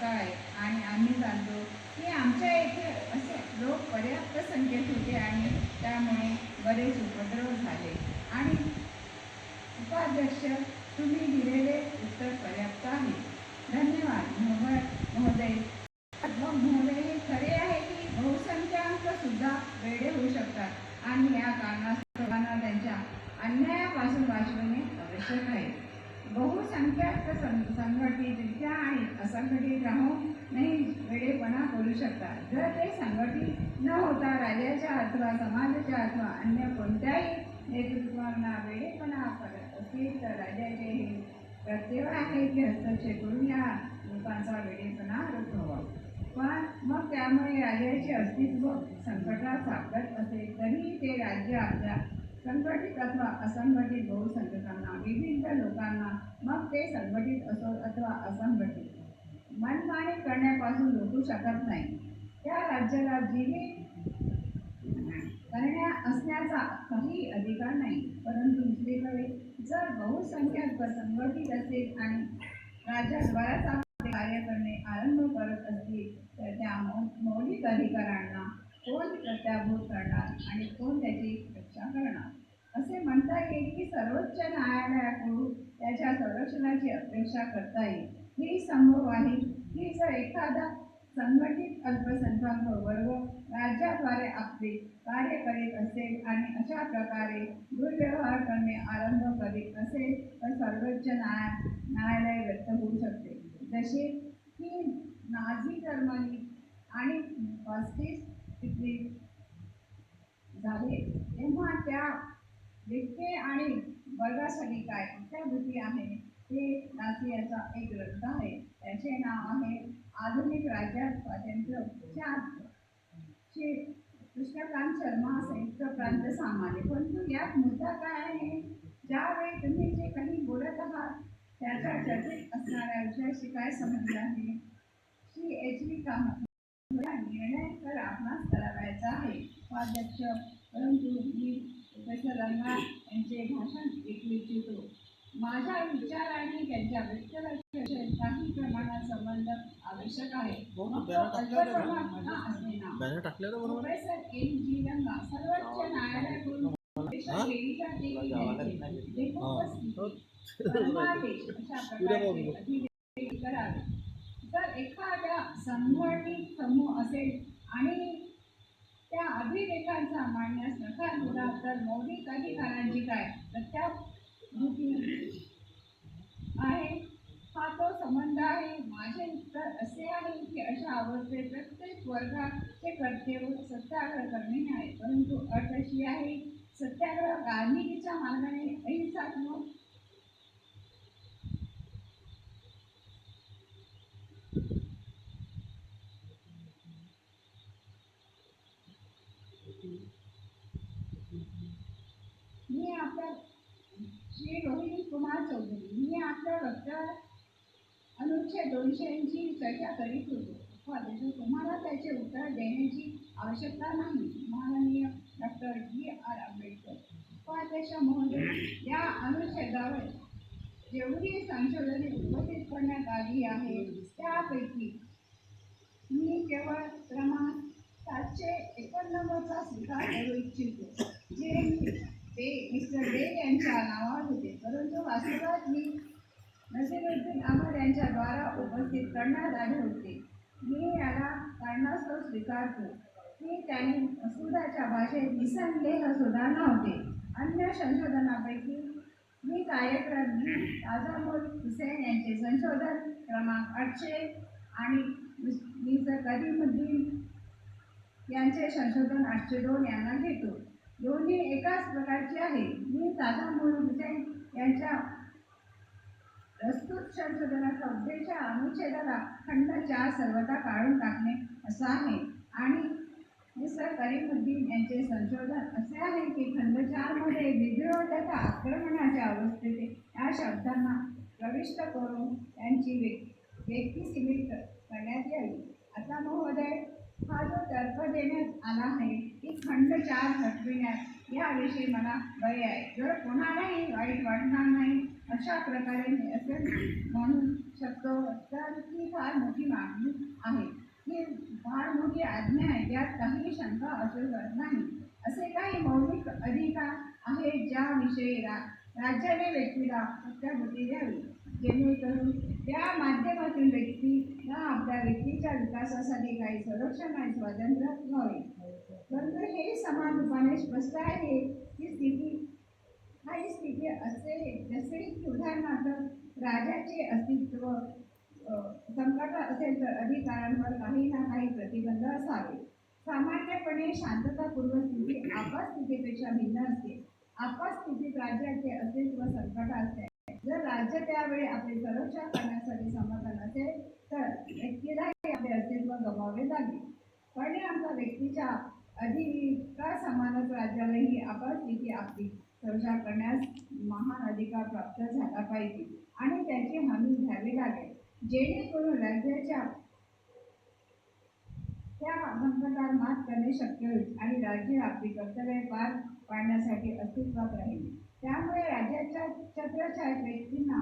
देण्यात आहे आणि आम्ही जाणतो की आमच्या येथे असे लोक पर्याप्त संख्येत होते आणि त्यामुळे बरेच उपद्रव झाले. आणि उपाध्यक्ष तुम्ही दिलेले उत्तर पर्याप्त आहे. धन्यवाद महोदय. महोदय महोदय हे खरे आहे की बहुसंख्याक सुद्धा वेडे होऊ शकतात. आणि या कारणास्तवांना त्यांच्या अन्यायापासून वाचवणे आवश्यक आहे. बहुसंख्याक सं संघटितरित्या आणि असंघटित राहून नाही वेडेपणा करू शकतात. जर ते संघटित न होता राज्याच्या अथवा समाजाच्या अथवा अन्य कोणत्याही नेतृत्वांना वेळेपणा करत असतील तर राज्याचे हे कर्तव्य आहे की हस्तक्षेप करून या लोकांचा वेडेपणा व्हावा पण मग त्यामुळे राज्याचे अस्तित्व संकटात सापडत असेल तरी ते राज्य आपल्या संघटित अथवा असंघटित बहुसंख्यकांना विविध लोकांना मग ते संघटित असो अथवा असंघटित. मनमानी करण्यापासून रोखू शकत नाही. त्या राज्याला जीवित करण्या असण्याचा काही अधिकार नाही. परंतु दुसरीकडे जर बहुसंख्याक संघटित असेल आणि राज्यात बऱ्याच कार्य करणे आरंभ करत असतील तर त्या मौ मौलिक अधिकारांना कोण प्रत्याभूत करणार आणि कोण त्याची रक्षा करणार? असे म्हणता येईल की सर्वोच्च न्यायालयाकडून त्याच्या संरक्षणाची अपेक्षा करता येईल. ही संभव आहे की जर एखादा संघटित अल्पसंख्याक वर्ग राज्याद्वारे आपले कार्य करीत असेल आणि अशा प्रकारे दुर्व्यवहार करणे आरंभ करीत असेल तर सर्वोच्च न्याय न्यायालय व्यक्त होऊ शकते. जसे की नाझी जर्मनी आणि पस्तीस इथली झाले? तेव्हा त्या व्यक्ती आणि वर्गासाठी काय? त्या भीती आहे. ते नासियाचा एक ग्रंथ आहे. त्याचे नाव आहे आधुनिक राज्यात स्वातंत्र्य चार श्री कृष्णकांत शर्मा संयुक्त प्रांत सामान्य. परंतु यात मुद्दा काय आहे? ज्यावेळी तुम्ही जे काही बोलत आहात त्याच्या चर्चेत असणाऱ्या विषयाशी काय संबंध आहे? श्री एच डी कामत हा निर्णय तर आपणास करावायचा आहे उपाध्यक्ष परंतु मी प्रोफेसर रंगा यांचे भाषण ऐकू इच्छितो. माझ्या विचार आणि त्यांच्या व्यक्तिरेखेचे काही प्रमाणात संबंध आवश्यक आहे. बरोबर प्रोफेसर एन जी रंगा सर्वोच्च न्यायालयाकडून हा? अशा बघू. प्रकारचे अधिवेशन करावे जर एखाद्या संघटित समूह असेल आणि त्या अभिलेखांचा मांडण्यास नकार दिला तर मौलिक अधिकारांची काय प्रत्याभूती आहे हा तो संबंध आहे माझे उत्तर असे आहे आवडते अशा अवस्थेत प्रत्येक वर्गाचे कर्तव्य सत्याग्रह करणे आहे परंतु अट अशी आहे सत्याग्रह गांधीजीच्या मार्गाने अहिंसात्मक मी आपल्या श्री रोहिणी कुमार चौधरी मी आपल्या वक्त अनुच्छेद दोनशे ऐंशी चर्चा करीत होतो. तुम्हाला त्याचे उत्तर देण्याची आवश्यकता नाही माननीय डॉक्टर बी आर आंबेडकर. उपाध्यक्ष महोदय या अनुच्छेदावर जेवढी संशोधने उपस्थित करण्यात आली आहे त्यापैकी मी केवळ क्रमांक सातशे एकोणनव्वदचा स्वीकार करू इच्छितो जे ते मिस्टर डे यांच्या नावावर होते. परंतु वास्तवात मी नसीरुद्दीन अहमद यांच्याद्वारा उपस्थित करण्यात आले होते. मी याला कारणास्तव स्वीकारतो. हे त्यांनी मसुदाच्या भाषेत निसंदेह सुद्धा नव्हते. अन्य संशोधनापैकी मी कार्यक्रम ताजामुल हुसेन यांचे संशोधन क्रमांक आठशे आणि मिस्टर करीमुद्दीन यांचे संशोधन आठशे दोन यांना घेतो. दोन्ही एकाच प्रकारचे आहे मी ताजा हुसेन यांच्या प्रस्तुत संशोधनाचा उद्देश अनुच्छेदाला खंड चार सर्वता काढून टाकणे असा आहे. आणि मिस्टर करीमुद्दीन यांचे संशोधन असे आहे की खंड चारमध्ये विद्रोह आक्रमणाच्या अवस्थेत या शब्दांना प्रविष्ट करून त्यांची व्यक्ती सीमित करण्यात यावी. आता महोदय हा जो तर्क देण्यात आला आहे की खंड चार हटविण्यात याविषयी मला भय आहे. जर कोणालाही वाईट वाटणार नाही अशा प्रकारे मी असे म्हणू शकतो तर ही फार मोठी मागणी आहे ही फार मोठी आज्ञा आहे यात काही शंका नाही. असे काही मौलिक अधिकार आहेत ज्याविषयी रा राज्याने व्यक्तीला सत्याभूती द्यावी जेणेकरून त्या माध्यमातून व्यक्तीला आपल्या व्यक्तीच्या विकासासाठी काही संरक्षण आणि स्वातंत्र्य व्हावे परंतु हे समान रूपाने स्पष्ट आहे की स्थिती काही स्थिती असे जसे की उदाहरणार्थ राजाचे अस्तित्व संकट असेल तर अधिकारांवर काही ना काही प्रतिबंध असावे. सामान्यपणे शांततापूर्वक स्थिती आपत स्थितीपेक्षा भिन्न असते. आपत स्थितीत राज्याचे अस्तित्व संकटात असते. जर राज्य त्यावेळी आपले संरक्षण करण्यासाठी समर्थन असेल तर व्यक्तीलाही आपले अस्तित्व गमावे लागेल परिणामचा व्यक्तीच्या अधिकार समानच राज्यालाही आपत स्थिती आपली चर्चा करण्यास महान अधिकार प्राप्त झाला पाहिजे आणि त्याची हमी घ्यावी लागेल जेणेकरून राज्याच्या त्या मात करणे शक्य होईल आणि राज्य आपली कर्तव्य पार पाडण्यासाठी अस्तित्वात राहील. त्यामुळे राज्याच्या छत्रछायात व्यक्तींना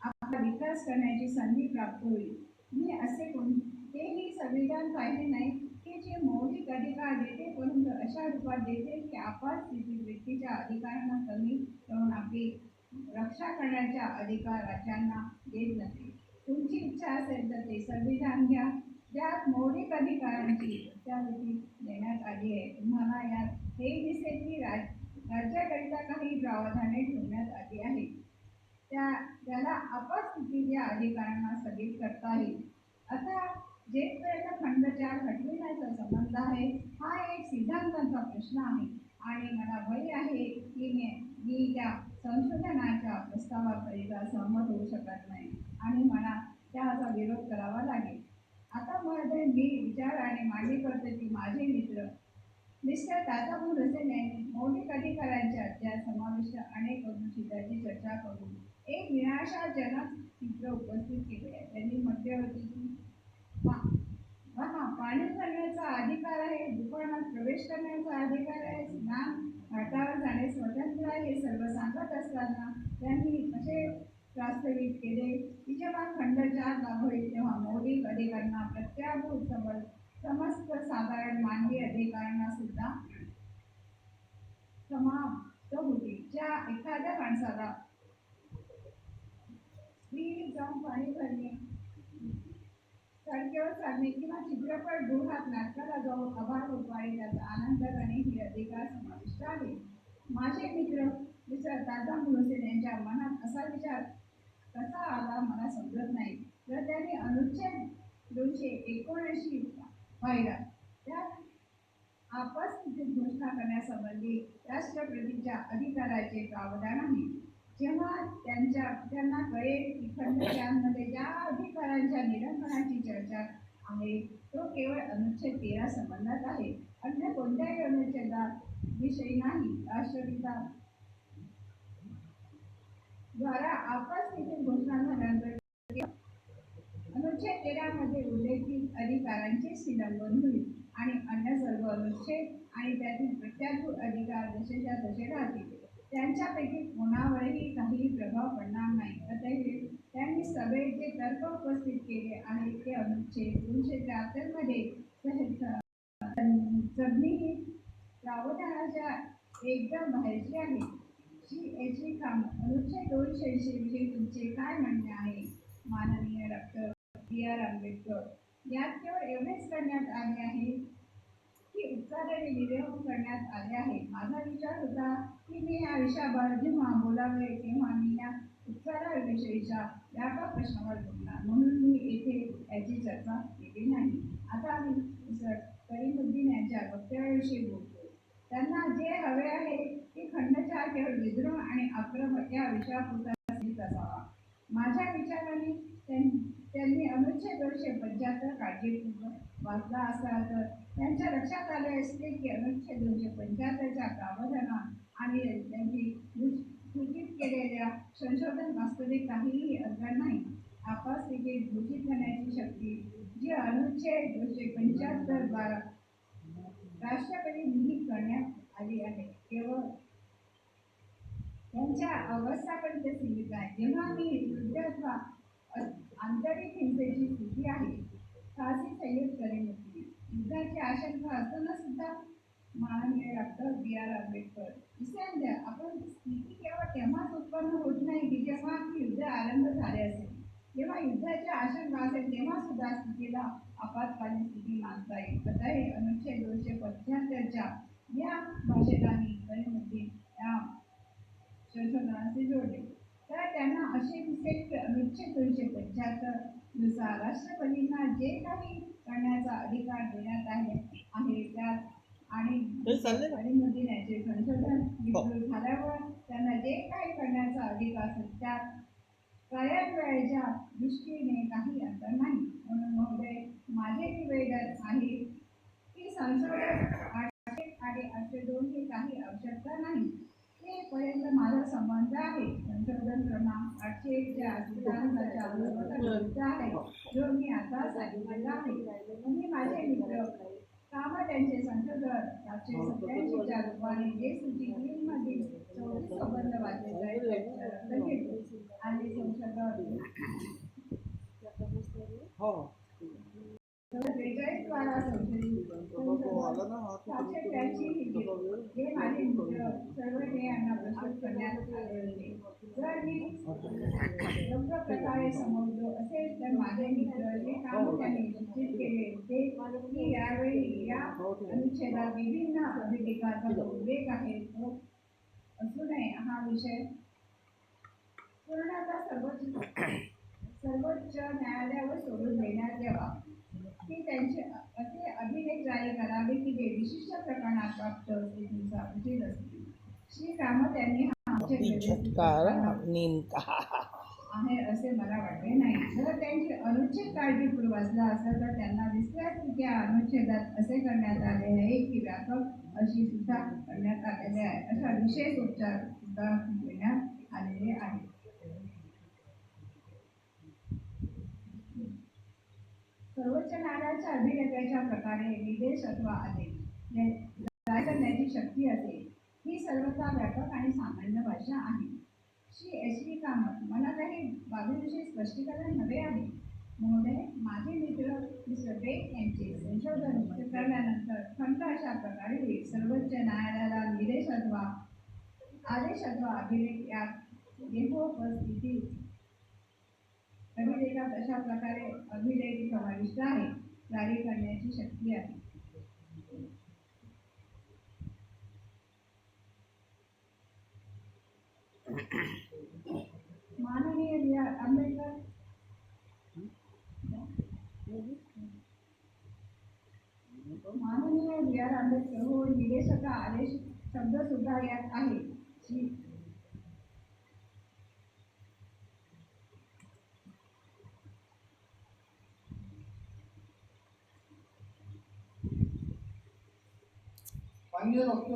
आपला विकास करण्याची संधी प्राप्त होईल. मी असे कोणतेही संविधान पाहिले नाही की जे मौलिक अधिकार देते परंतु अशा रूपात देते की आपण स्थितीत व्यक्तीच्या अधिकारांना कमी करून आपली रक्षा करण्याच्या अधिकार राज्यांना देत नसते तुमची इच्छा असेल तर ते संविधान घ्या. ज्यात मौलिक अधिकारांची त्यावरती देण्यात आली आहे? तुम्हाला यात हे दिसेल की राज राज्याकरिता काही प्रावधाने ठेवण्यात आली आहेत. त्या त्याला अपस्थिती या अधिकारांना स्थगित करता येईल. आता जेथपर्यंत खंड चार हटविण्याचा संबंध आहे हा एक सिद्धांताचा प्रश्न आहे. आणि मला भय आहे की मी मी त्या संशोधनाच्या प्रस्तावाकरिता सहमत होऊ शकत नाही. आणि मला त्याचा विरोध करावा लागेल. आता माझे मी विचाराने मांडणी करतो की माझे मित्र मिस्टर दादाभाऊ रसेल यांनी मौलिक अधिकारांच्या त्या समाविष्ट अनेक अनुच्छेदाची चर्चा करून एक निराशाजनक चित्र उपस्थित केले. आहे त्यांनी म्हटले होते की पहा पाणी करण्याचा अधिकार आहे दुकानात प्रवेश करण्याचा अधिकार आहे स्नान घाटावर जाणे स्वतंत्र आहे हे सर्व सांगत असताना त्यांनी असे प्रास्तविक केले. की जेव्हा खंड चार लागू अधिकारांना प्रत्याभूत समज समस्त साधारण मानवी अधिकारांना सुद्धा समाप्त होते. ज्या एखाद्या माणसाला विहिरीत जाऊन पाणी भरणे सडकेवर चालणे किंवा चित्रपट गृहात नाटकाला जाऊन आभार उपाय त्याचा आनंद करणे हे अधिकार समाविष्ट आहे. माझे मित्र मिस्टर दादा मुळसे यांच्या मनात असा विचार कसा आला मला समजत नाही. तर त्यांनी अनुच्छेद दोनशे एकोणऐंशी व्हायला त्यात आपस्थितीत घोषणा करण्यासंबंधी राष्ट्रपतीच्या अधिकाराचे प्रावधान आहे. जेव्हा त्यांच्या त्यांना कळेल की खंड ज्या अधिकारांच्या निलंबनाची चर्चा आहे तो केवळ अनुच्छेद तेरा संबंधात आहे. अन्य कोणत्याही अनुच्छेदा विषयी नाही. राष्ट्रपिता द्वारा आपस्थितीत घोषणा झाल्यानंतर अनुच्छेद तेरामध्ये उल्लेखित अधिकारांचे निलंबन होईल आणि अन्य सर्व अनुच्छेद आणि त्यातील प्रत्याभूत अधिकार जसेच्या तसे राहतील. त्यांच्यापैकी कोणावरही काही प्रभाव पडणार नाही. अतः त्यांनी सभेत जे तर्क उपस्थित केले आहेत ते अनुच्छेद दोनशे त्र्याहत्तरमध्ये सबनीही प्रावधानाच्या एकदम बाहेरची आहे. जी याची काम अनुच्छेद दोनशे ऐंशी विषयी तुमचे काय म्हणणे आहे? माननीय डॉक्टर बी आर आंबेडकर. यात केवळ एवढेच करण्यात आले आहे की उपचाराने विरोध करण्यात आले आहे. माझा विचार होता की मी या विषयावर जेव्हा बोलावे तेव्हा मी या उपचाराविषयीच्या व्यापक प्रश्नावर बोलणार म्हणून मी येथे याची चर्चा केली नाही आता मी सर करीमुद्दीन यांच्या वक्तव्याविषयी बोलतो त्यांना जे हवे आहे ते खंडचार केवळ विद्रोह आणि आक्रमक या विषयापुरता सीमित असावा माझ्या विचाराने त्यां- त्यांनी अनुच्छेद पंच्याहत्तर काळजीपूर्वक वाचला असाल तर त्यांच्या लक्षात आले असते की अनुच्छेद दोनशे पंच्याहत्तरच्या प्रावधानात आणि त्यांनी सूचित केलेल्या संशोधन वास्तविक काहीही अंतर नाही. आपास स्थितीत घोषित करण्याची शक्ती जी अनुच्छेद दोनशे पंच्याहत्तर बारा राष्ट्रपती निहित करण्यात आली आहे. केवळ त्यांच्या अवस्थापर्यंत सीमित आहे. जेव्हा मी वृद्ध अथवा आंतरिक हिंसेची स्थिती आहे. खासी संयुक्त करेन होती युद्धाची आशंका असताना सुद्धा माननीय डॉक्टर बी आर आंबेडकर विसरून द्या आपण स्थिती केवळ तेव्हाच उत्पन्न होत नाही की जेव्हा की युद्ध आरंभ झाले असेल. जेव्हा युद्धाची आशंका असेल तेव्हा सुद्धा स्थितीला आपत्कालीन स्थिती मानता येईल. आता हे अनुच्छेद दोनशे पंच्याहत्तरच्या या भाषेला मी करीमुद्दीन या संशोधनाचे जोडले. त्यांना असे दिसेल की अनुच्छेद दोनशे पंच्याहत्तरनुसार राष्ट्रपतींना जे काही करण्याचा अधिकार देण्यात आहे आहे त्यात आणि हे? करीमुद्दीन याचे संशोधन विस्तृत झाल्यावर त्यांना जे काही करण्याचा अधिकार असेल त्यात कार्यान्वयाच्या दृष्टीने काही अंतर नाही. म्हणून महोदय माझे निवेदन आहे की संशोधन आठशे आणि आठशे दोन ही काही आवश्यकता नाही ते पर्यंत माझा संबंध आहे संशोधन क्रमांक आठशे एकच्या सिद्धांताच्या विरुद्ध आहे जो मी आता सांगितलेला आहे मी माझे मित्र कामा त्यांचे संशोधन सातशे सत्याऐंशीच्या रूपाने जे सूची तीन मधील चौतीस संबंध वाचले आणि संशोधन हो. हे माझे सर्व हे यांना प्रस्तुत करण्यात आले होते. जर मी योग्य प्रकारे समजलो असेल तर माझे मित्र जे काम त्यांनी निश्चित केले ते यावेळी या अनुच्छेदात विभिन्न अभिलेखाचा उल्लेख आहे. तो असू नये हा विषय. पूर्णतः सर्वोच्च सर्वोच्च न्यायालयावर सोडून देण्यात यावा. की त्यांचे असे अभिलेख जारी करावे की जे विशिष्ट प्रकरणात प्राप्त स्थितीचा उचित असतील. श्री कामत यांनी हा आक्षेप व्यवस्थित झटकार नेमका आहे असे मला वाटले नाही. जर त्यांची अनुच्छेद काळजीपूर्वक वाचला असता तर त्यांना विस्तारित्या अनुच्छेदात असे करण्यात आले आहे की व्यापक अशी सुद्धा करण्यात आलेले आहे. अशा विशेष उपचार सुद्धा देण्यात आलेले आहेत सर्वोच्च न्यायालयाच्या अभिनेत्याच्या प्रकारे विदेश अथवा आदेश करण्याची शक्ती असेल ही सर्वथा व्यापक आणि सामान्य भाषा आहे. श्री एस व्ही कामत मला काही बाबीविषयी स्पष्टीकरण हवे आहे. महोदय माझे मित्र मिस्टर बेग यांचे संशोधन करण्यानंतर खंड अशा प्रकारे होईल सर्वोच्च न्यायालयाला निदेश अथवा आदेश अथवा अभिलेख यात देहोपस्थिती अभिलेखात अशा प्रकारे अभिनय समाविष्ट आहे. जारी करण्याची शक्ती आहे. माननीय आंबेडकर. माननीय बी आर आंबेडकर हो निदेशका आदेश शब्द सुद्धा यात आहे. श्री मान्य डॉक्टर